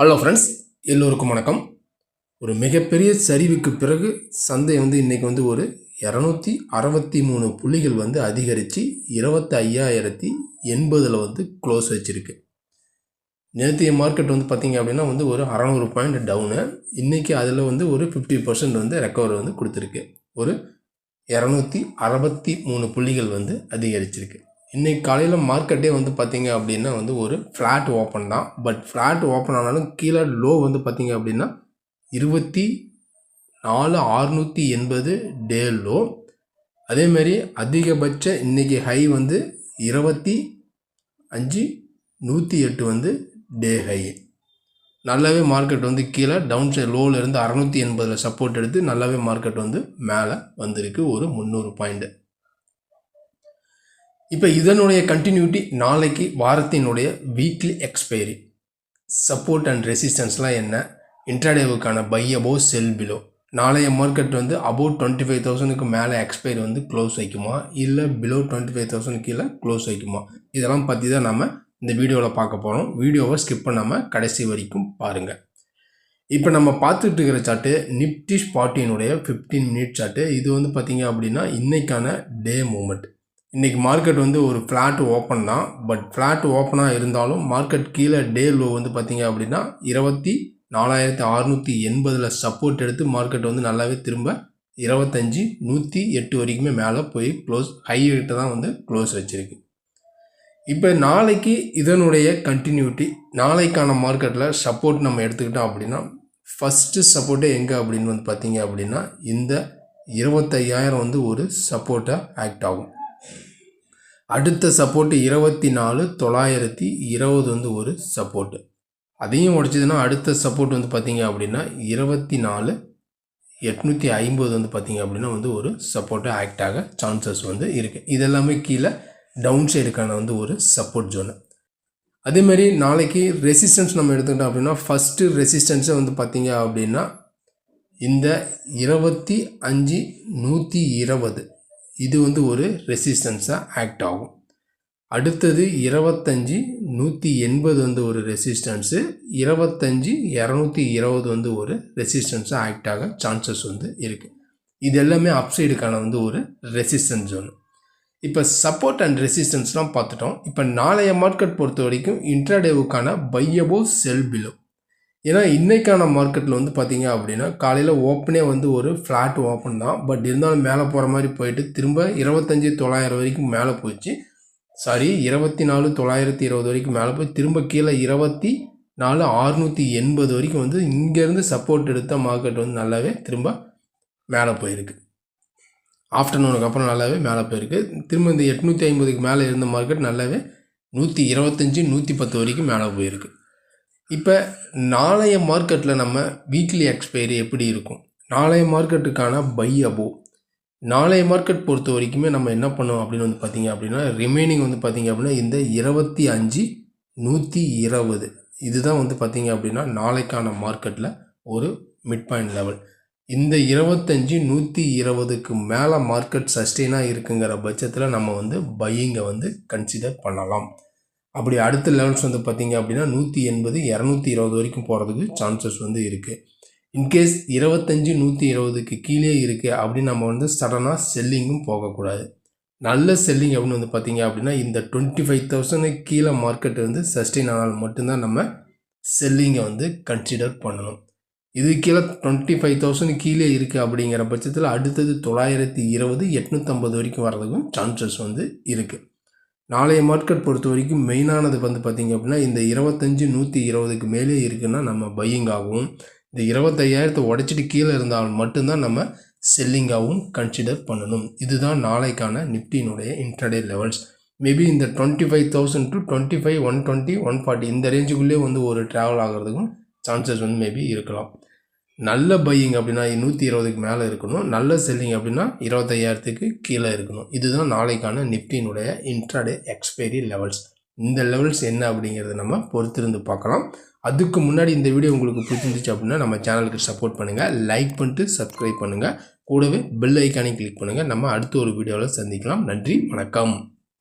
Hello friends எல்லோருக்கும் வணக்கம். ஒரு மிகப்பெரிய சரிவுக்கு பிறகு சந்தை வந்து இன்றைக்கி வந்து ஒரு இரநூத்தி அறுபத்தி மூணு புள்ளிகள் வந்து அதிகரித்து இருபத்தி ஐயாயிரத்தி எண்பதில் வந்து க்ளோஸ் வச்சுருக்கு. நேற்றைய மார்க்கெட் வந்து பார்த்திங்க அப்படின்னா வந்து ஒரு அறநூறு பாயிண்ட் டவுனு இன்றைக்கி அதில் வந்து ஒரு ஃபிஃப்டி பர்சன்ட் வந்து ரெக்கவர் வந்து கொடுத்துருக்கு. ஒரு இரநூத்தி அறுபத்தி மூணு புள்ளிகள் வந்து அதிகரிச்சிருக்கு. இன்றைக்கி காலையில் மார்க்கெட்டே வந்து பார்த்திங்க அப்படின்னா வந்து ஒரு ஃப்ளாட் ஓப்பன் தான். பட் ஃப்ளாட் ஓப்பன் ஆனாலும் கீழே லோ வந்து பார்த்திங்க அப்படின்னா இருபத்தி நாலு ஆறுநூற்றி எண்பது டே லோ அதேமாரி அதிகபட்ச இன்றைக்கி ஹை வந்து இருபத்தி அஞ்சு நூற்றி எட்டு வந்து டே ஹை நல்லாவே மார்க்கெட் வந்து கீழே டவுன் சைட் லோவிலேருந்து அறநூற்றி எண்பதில் சப்போர்ட் எடுத்து நல்லாவே மார்க்கெட் வந்து மேலே வந்திருக்கு ஒரு முந்நூறு பாயிண்ட்டு இப்போ இதனுடைய கண்டினியூட்டி நாளைக்கு வாரத்தினுடைய வீக்லி எக்ஸ்பைரி சப்போர்ட் அண்ட் ரெசிஸ்டன்ஸ்லாம் என்ன? இன்ட்ராடேவுக்கான பை அபோவ் செல் பிலோ நாளைய மார்க்கெட் வந்து அபோவ் டுவெண்ட்டி ஃபைவ் தௌசண்ட்க்கு மேலே எக்ஸ்பைரி வந்து க்ளோஸ் வைக்குமா? இல்லை பிலோ டுவெண்ட்டி ஃபைவ் தௌசண்ட் கீழே க்ளோஸ் வைக்குமா? இதெல்லாம் பற்றி தான் நம்ம இந்த வீடியோவில் பார்க்க போகிறோம் வீடியோவை ஸ்கிப் பண்ணாமல் கடைசி வரைக்கும் பாருங்கள் இப்போ நம்ம பார்த்துட்டு இருக்கிற சார்ட்டு நிப்டி ஸ்பாட்டினுடைய ஃபிஃப்டீன் மினிட் சார்ட்டு இது வந்து பார்த்திங்க அப்படின்னா இன்றைக்கான டே மூமெண்ட் இன்றைக்கி மார்க்கெட் வந்து ஒரு ஃப்ளாட் ஓப்பன் தான். பட் ஃப்ளாட் ஓப்பனாக இருந்தாலும் மார்க்கெட் கீழே டே லோ வந்து பார்த்திங்க அப்படின்னா இருபத்தி நாலாயிரத்தி அறநூற்றி எண்பதில் சப்போர்ட் எடுத்து மார்க்கெட் வந்து நல்லாவே திரும்ப இருபத்தஞ்சி நூற்றி எட்டு வரைக்குமே மேலே போய் க்ளோஸ் ஹை கிட்ட தான் வந்து க்ளோஸ் வச்சுருக்கு. இப்போ நாளைக்கு இதனுடைய கண்டினியூட்டி நாளைக்கான மார்க்கெட்டில் சப்போர்ட் நம்ம எடுத்துக்கிட்டோம் அப்படின்னா ஃபஸ்ட்டு சப்போர்ட்டே எங்கே அப்படின்னு வந்து பார்த்தீங்க அப்படின்னா இந்த இருபத்தையாயிரம் வந்து ஒரு சப்போர்ட்டாக ஆக்ட் ஆகும். அடுத்த சப்போர்ட்டு இருபத்தி நாலு தொள்ளாயிரத்தி இருபது வந்து ஒரு சப்போர்ட்டு அதையும் உடச்சிதுன்னா அடுத்த சப்போர்ட் வந்து பார்த்திங்க அப்படின்னா இருபத்தி நாலு எட்நூற்றி ஐம்பது வந்து பார்த்திங்க அப்படின்னா வந்து ஒரு சப்போர்ட்டாக ஆக்ட் ஆக சான்சஸ் வந்து இருக்குது இதெல்லாமே கீழே டவுன் சைடுக்கான வந்து ஒரு சப்போர்ட் ஜோனு அதேமாரி நாளைக்கு ரெசிஸ்டன்ஸ் நம்ம எடுத்துக்கிட்டோம் அப்படின்னா ஃபஸ்ட்டு ரெசிஸ்டன்ஸை வந்து பார்த்திங்க அப்படின்னா இந்த இருபத்தி அஞ்சு நூற்றி இருபது. இது வந்து ஒரு ரெசிஸ்டன்ஸாக ஆக்ட் ஆகும். அடுத்தது இருபத்தஞ்சி நூற்றி எண்பது வந்து ஒரு ரெசிஸ்டன்ஸு இருபத்தஞ்சி இரநூத்தி இருபது வந்து ஒரு ரெசிஸ்டன்ஸாக ஆக்ட் ஆக சான்சஸ் வந்து இருக்குது இது எல்லாமே அப்சைடுக்கான வந்து ஒரு ரெசிஸ்டன்ஸ் ஒன்று இப்போ சப்போர்ட் அண்ட் ரெசிஸ்டன்ஸ்லாம் பார்த்துட்டோம். இப்போ நாளைய மார்க்கெட் பொறுத்த வரைக்கும் இன்ட்ராடேவுக்கான பையபோ செல் பிலோ ஏன்னா இன்றைக்கான மார்க்கெட்டில் வந்து பார்த்திங்க அப்படின்னா காலையில் ஓப்பனே வந்து ஒரு ஃப்ளாட் ஓப்பன் தான். பட் இருந்தாலும் மேலே போகிற மாதிரி போயிட்டு திரும்ப இருபத்தஞ்சி தொள்ளாயிரம் வரைக்கும் மேலே போயிடுச்சு. சாரி இருபத்தி நாலு தொள்ளாயிரத்தி இருபது வரைக்கும் மேலே போய் திரும்ப கீழே இருபத்தி நாலு ஆறுநூற்றி எண்பது வரைக்கும் வந்து இங்கேருந்து சப்போர்ட் எடுத்த மார்க்கெட் வந்து நல்லாவே திரும்ப மேலே போயிருக்கு. ஆஃப்டர்நூனுக்கு அப்புறம் நல்லாவே மேலே போயிருக்கு. திரும்ப இந்த எட்நூற்றி ஐம்பதுக்கு மேலே இருந்த மார்க்கெட் நல்லாவே நூற்றி இருபத்தஞ்சி நூற்றி பத்து வரைக்கும் மேலே போயிருக்கு. இப்போ நாளைய மார்க்கெட்டில் நம்ம வீக்லி எக்ஸ்பைரி எப்படி இருக்கும்? நாளைய மார்க்கெட்டுக்கான பை அபோ நாளைய மார்க்கெட் பொறுத்த வரைக்குமே நம்ம என்ன பண்ணோம் அப்படின்னு வந்து பார்த்திங்க அப்படின்னா ரிமைனிங் வந்து பார்த்திங்க அப்படின்னா இந்த இருபத்தி அஞ்சு நூற்றி இருபது. இதுதான் வந்து பார்த்திங்க அப்படின்னா நாளைக்கான மார்க்கெட்டில் ஒரு மிட் பாயிண்ட் லெவல் இந்த இருபத்தஞ்சி நூற்றி இருபதுக்கு மேலே மார்க்கெட் சஸ்டெயினாக இருக்குங்கிற பட்சத்தில் நம்ம வந்து பையிங்கை வந்து கன்சிடர் பண்ணலாம். அப்படி அடுத்த லெவல்ஸ் வந்து பார்த்திங்க அப்படின்னா நூற்றி எண்பது இரநூத்தி இருபது வரைக்கும் போகிறதுக்கு சான்சஸ் வந்து இருக்குது இன்கேஸ் இருபத்தஞ்சி நூற்றி இருபதுக்கு கீழே இருக்குது அப்படின்னு நம்ம வந்து சடனாக செல்லிங்கும் போகக்கூடாது. நல்ல செல்லிங் அப்படின்னு வந்து பார்த்திங்க அப்படின்னா இந்த டுவெண்ட்டி ஃபைவ் தௌசண்ட் கீழே மார்க்கெட் வந்து சஸ்டெயின் ஆனால் மட்டும்தான் நம்ம செல்லிங்கை வந்து கன்சிடர் பண்ணணும். இது கீழே டுவெண்ட்டி ஃபைவ் தௌசண்ட் கீழே இருக்குது அப்படிங்கிற பட்சத்தில் அடுத்தது தொள்ளாயிரத்தி இருபது எட்நூற்றம்பது வரைக்கும் வர்றதுக்கும் சான்சஸ் வந்து இருக்குது நாளைய மார்க்கெட் பொறுத்த வரைக்கும் மெயினானது வந்து பார்த்திங்க அப்படின்னா இந்த இருபத்தஞ்சி நூற்றி இருபதுக்கு மேலே இருக்குன்னா நம்ம பையிங் ஆகும். இந்த இருபத்தையாயிரத்தை உடச்சிட்டு கீழே இருந்தால் மட்டும்தான் நம்ம செல்லிங்காகவும் கன்சிடர் பண்ணணும். இதுதான் நாளைக்கான நிஃப்டியினுடைய இன்டர்டே லெவல்ஸ் மேபி இந்த twenty five thousand to twenty five one twenty one forty இந்த ரேஞ்சுக்குள்ளே வந்து ஒரு ட்ராவல் ஆகிறதுக்கும் சான்சஸ் வந்து மேபி இருக்கலாம். நல்ல பையிங் அப்படின்னா நூற்றி இருபதுக்கு மேலே இருக்கணும். நல்ல செல்லிங் அப்படின்னா இருபத்தையாயிரத்துக்கு கீழே இருக்கணும். இதுதான் நாளைக்கான நிஃப்டினுடைய இன்ட்ராடே எக்ஸ்பைரி லெவல்ஸ் இந்த லெவல்ஸ் என்ன அப்படிங்கிறத நம்ம பொறுத்திருந்து பார்க்கலாம். அதுக்கு முன்னாடி இந்த வீடியோ உங்களுக்கு பிடிச்சிருந்துச்சு அப்படின்னா நம்ம சேனலுக்கு சப்போர்ட் பண்ணுங்கள் லைக் பண்ணிட்டு சப்ஸ்கிரைப் பண்ணுங்கள் கூடவே பெல் ஐக்கானே கிளிக் பண்ணுங்கள் நம்ம அடுத்த ஒரு வீடியோவில் சந்திக்கலாம். நன்றி வணக்கம்.